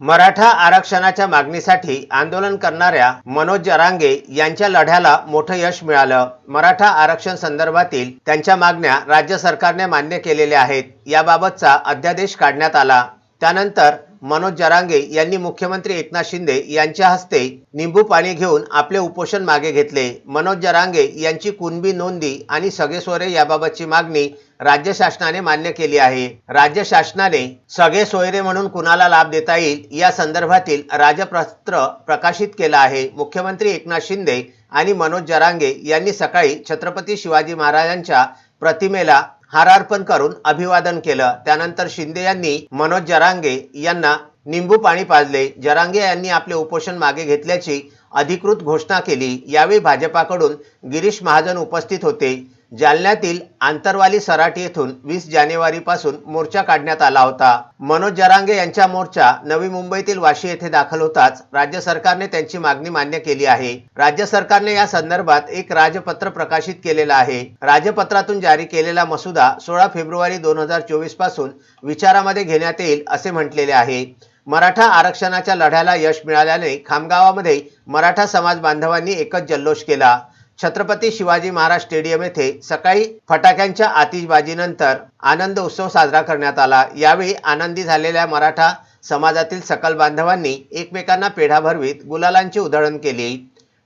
मराठा आरक्षणाच्या मागणीसाठी आंदोलन करणाऱ्या मनोज जरांगे यांच्या लढ्याला मोठं यश मिळालं. मराठा आरक्षण संदर्भातील त्यांच्या मागण्या राज्य सरकारने मान्य केलेल्या आहेत. याबाबतचा अध्यादेश काढण्यात आला. त्यानंतर मनोज जरांगे यांनी मुख्यमंत्री एकनाथ शिंदे यांच्या हस्ते निंबू पाणी घेऊन आपले उपोषण मागे घेतले. मनोज जरांगे यांची कुणबी नोंदी आणि सगेसोरे याबाबतची मागणी राज्य शासनाने मान्य केली आहे. राज्य शासनाने सगळे सोयरे म्हणून कुणाला लाभ देता येईल या संदर्भातील राजपत्र प्रकाशित केलं आहे. मुख्यमंत्री एकनाथ शिंदे आणि मनोज जरांगे यांनी सकाळी छत्रपती शिवाजी महाराजांच्या प्रतिमेला हारार्पण करून अभिवादन केलं. त्यानंतर शिंदे यांनी मनोज जरांगे यांना निंबू पाणी पाजले. जरांगे यांनी आपले उपोषण मागे घेतल्याची अधिकृत घोषणा केली. यावेळी भाजपाकडून गिरीश महाजन उपस्थित होते. जालन्यातील आंतरवाली सराटी येथून वीस जानेवारीपासून मोर्चा काढण्यात आला होता. मनोज जरांगे यांचा मोर्चा नवी मुंबईतील वाशी येथे दाखल होताच राज्य सरकारने त्यांची मागणी मान्य केली आहे. राज्य सरकारने या संदर्भात एक राजपत्र प्रकाशित केलेलं आहे. राजपत्रातून जारी केलेला मसुदा सोळा फेब्रुवारी दोन हजार चोवीसपासून विचारामध्ये घेण्यात येईल असे म्हटलेले आहे. मराठा आरक्षणाच्या लढ्याला यश मिळाल्याने खामगावामध्ये मराठा समाज बांधवांनी एकच जल्लोष केला. छत्रपती शिवाजी महाराज स्टेडियम येथे सकाळी फटाक्यांच्या आतिषबाजीनंतर आनंद उत्सव साजरा करण्यात आला. यावेळी आनंदी झालेल्या मराठा समाजातील सकल बांधवांनी एकमेकांना पेढा भरवीत गुलालांची उधळण केली.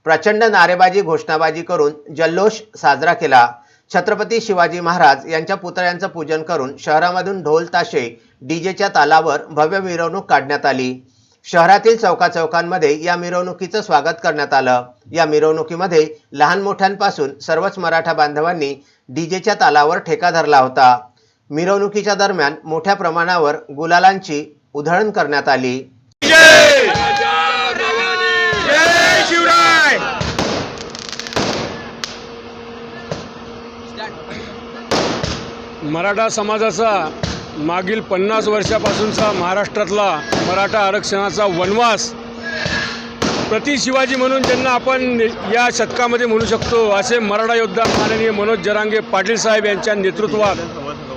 प्रचंड नारेबाजी घोषणाबाजी करून जल्लोष साजरा केला. छत्रपती शिवाजी महाराज यांच्या पुतळ्यांचं पूजन करून शहरामधून ढोल ताशे डीजेच्या तालावर भव्य मिरवणूक काढण्यात आली. शहरातील चौकाचौकांमध्ये या मिरवणुकीचं स्वागत करण्यात आलं. या मिरवणुकीमध्ये लहान मोठ्यांपासून सर्वच मराठा बांधवांनी डीजेच्या तालावर ठेका धरला होता. मिरवणुकीच्या दरम्यान मोठ्या प्रमाणावर गुलालांची उधळण करण्यात आली. मराठा समाजाचा मागील पन्नास वर्षापासूनचा महाराष्ट्रातला मराठा आरक्षणाचा वनवास प्रति शिवाजी म्हणून ज्यांना आपण या शतकामध्ये म्हणू शकतो असे मराठा योद्धा माननीय मनोज जरांगे पाटील साहेब यांच्या नेतृत्वात.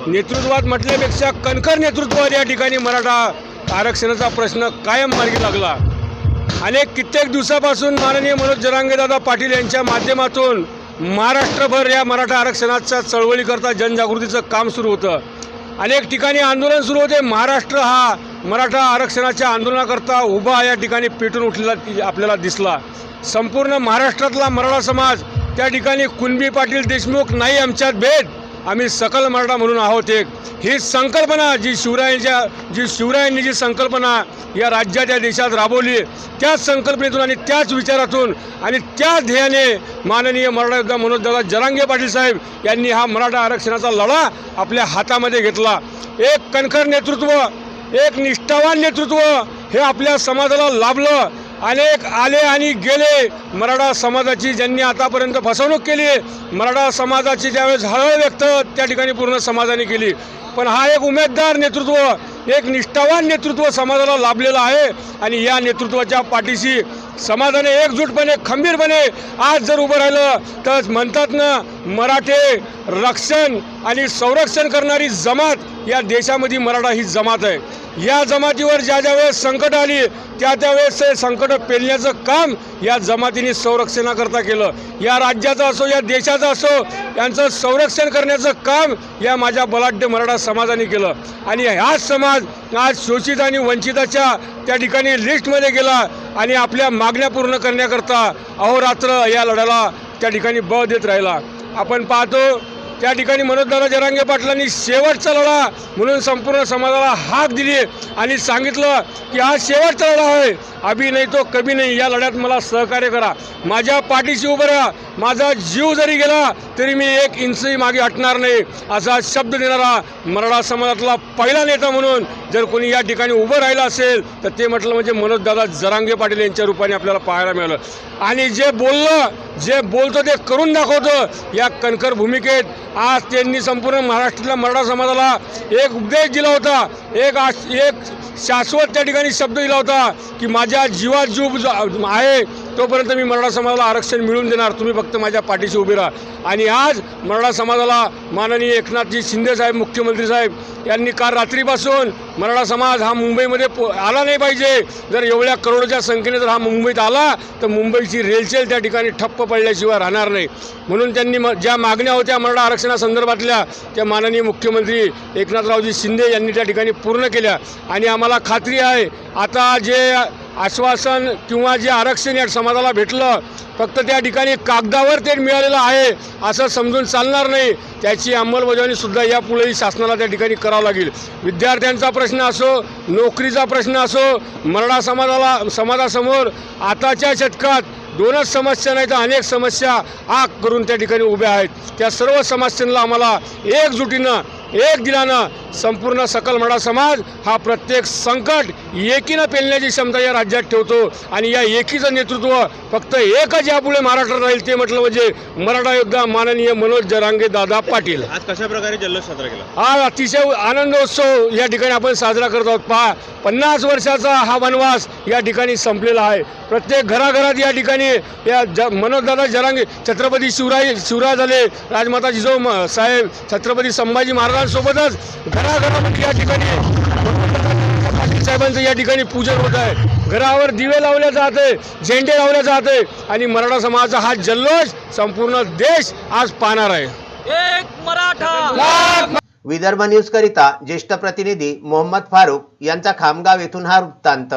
नेतृत्वात म्हटल्यापेक्षा कणखर नेतृत्वात या ठिकाणी मराठा आरक्षणाचा प्रश्न कायम मार्गी लागला. अनेक कित्येक दिवसापासून माननीय मनोज जरांगेदादा पाटील यांच्या माध्यमातून महाराष्ट्रभर या मराठा आरक्षणाच्या चळवळीकरता जनजागृतीचं काम सुरू होतं. अनेक ठिकाणी आंदोलन सुरू होते. महाराष्ट्र हा मराठा आरक्षणाच्या आंदोलनाकरता उभा या ठिकाणी पेटून उठलेला आपल्याला दिसला. संपूर्ण महाराष्ट्रातला मराठा समाज त्या ठिकाणी कुणबी पाटील देशमुख नाही आमच्यात भेद. आम्ही सकल मराठा म्हणून आहोत एक. ही संकल्पना जी शिवरायांच्या जी शिवरायांनी जी संकल्पना या राज्यात या देशात राबवली त्याच संकल्पनेतून आणि त्याच विचारातून आणि त्याच ध्येयाने माननीय मराठा योद्धा मनोजदादा जरांगे पाटील साहेब यांनी हा मराठा आरक्षणाचा लढा आपल्या हातामध्ये घेतला. एक कणखर नेतृत्व एक निष्ठावान नेतृत्व हे आपल्या समाजाला लाभलं. अनेक आले आणि गेले. मराठा समाजाची ज्यांनी आतापर्यंत फसवणूक केली मराठा समाजाची ज्यावेळेस हळहळ व्यक्त त्या ठिकाणी पूर्ण समाजाने केली. पण हा एक उमेदवार नेतृत्व एक निष्ठावान नेतृत्व समाजाला लाभलेलं आहे आणि या नेतृत्वाच्या पाठीशी समाजाने एकजूटपणे खंबीरपणे आज जर उभं राहिलं तर म्हणतात ना मराठे रक्षण आणि संरक्षण करणारी जमात या देशामध्ये मराठा ही जमात आहे. या जमातीवर ज्या ज्या वेळेस संकट आली त्या त्यावेळेस हे संकट पेलण्याचं काम या जमातीने संरक्षणाकरता केलं. या राज्याचं असो या देशाचं असो यांचं संरक्षण करण्याचं काम या माझ्या बलाढ्य मराठा समाजाने केलं. आणि हाच समाज आज शोषित आणि वंचिताच्या त्या ठिकाणी लिस्टमध्ये गेला आणि आपल्या मागण्या पूर्ण करण्याकरता अहोरात्र या लढ्याला त्या ठिकाणी बळ देत राहिला. आपण पाहतो त्या ठिकाणी मनोजदादा जरांगे पाटलांनी शेवटचा लढा म्हणून संपूर्ण समाजाला हाक दिली आणि सांगितलं की हा शेवटचा लढा आहे. अभि नाही तो कमी नाही. या लढ्यात मला सहकार्य करा. माझ्या पाठीशी उभं राहा. माझा जीव जरी गेला तरी मी एक इंचही मागे हटणार नाही असा शब्द देणारा मराठा समाजातला पहिला नेता म्हणून जर कोणी या ठिकाणी उभं राहिलं असेल तर ते म्हटलं म्हणजे मनोजदादा जरांगे पाटील यांच्या रूपाने आपल्याला पाहायला मिळालं. आणि जे बोललं जे बोलतं ते करून दाखवतं या कणखर भूमिकेत. आज त्यांनी संपूर्ण महाराष्ट्रातल्या मराठा समाजाला एक उपदेश दिला होता एक आश एक शाश्वत त्या ठिकाणी शब्द दिला होता की माझ्या जीवात जीव आहे तोपर्यंत मी मराठा समाजाला आरक्षण मिळून देणार. तुम्ही फक्त माझ्या पाठीशी उभे राहा. आणि आज मराठा समाजाला माननीय एकनाथजी शिंदेसाहेब मुख्यमंत्री साहेब यांनी काल रात्रीपासून मराठा समाज हा मुंबईमध्ये पो आला नाही पाहिजे. जर एवढ्या करोडच्या संख्येने जर हा मुंबईत आला तर मुंबईची रेलचेल त्या ठिकाणी ठप्प पडल्याशिवाय राहणार नाही. म्हणून त्यांनी म ज्या मागण्या होत्या मराठा आरक्षणासंदर्भातल्या त्या माननीय मुख्यमंत्री एकनाथरावजी शिंदे यांनी त्या ठिकाणी पूर्ण केल्या. आणि आम्हाला खात्री आहे आता जे आश्वासन किंवा जे आरक्षण या समाजाला भेटलं फक्त त्या ठिकाणी कागदावर ते मिळालेलं आहे असं समजून चालणार नाही. त्याची अंमलबजावणीसुद्धा यापुढेही शासनाला त्या ठिकाणी करावं लागेल. विद्यार्थ्यांचा प्रश्न असो नोकरीचा प्रश्न असो मराठा समाजाला समाजासमोर आताच्या शतकात दोनच समस्या नाही तर अनेक समस्या आग करून त्या ठिकाणी उभ्या आहेत. त्या सर्व समस्यांना आम्हाला एकजुटीनं एक दिलानं संपूर्ण सकल मराठा समाज हा प्रत्येक संकट एकीनं पेलण्याची क्षमता या राज्यात ठेवतो. आणि या एकीचं नेतृत्व फक्त एकच यापुढे महाराष्ट्रात राहील ते म्हटलं म्हणजे मराठा योद्धा माननीय मनोज जरांगे दादा पाटील. आज कशा प्रकारे जल्लोष साजरा केला? आज अतिशय आनंदोत्सव या ठिकाणी आपण साजरा करत आहोत. पहा पन्नास वर्षाचा हा वनवास या ठिकाणी संपलेला आहे. प्रत्येक घराघरात या ठिकाणी या ज मनोजदादा जरांगे छत्रपती शिवराय शिवराय झाले राजमाता जिजाऊ म- साहेब छत्रपती संभाजी महाराजांसोबतच घराघरामध्ये या ठिकाणी पाटील साहेबांचं या ठिकाणी पूजन होत आहे. घरावर दिवे लावले जाते झेंडे लावले जाते आणि मराठा समाजाचा हा जल्लोष संपूर्ण देश आज पाहणार आहे. एक मराठा. विदर्भ न्यूज करिता ज्येष्ठ प्रतिनिधी मोहम्मद फारूक यांचा खामगाव येथून हा वृत्तांत.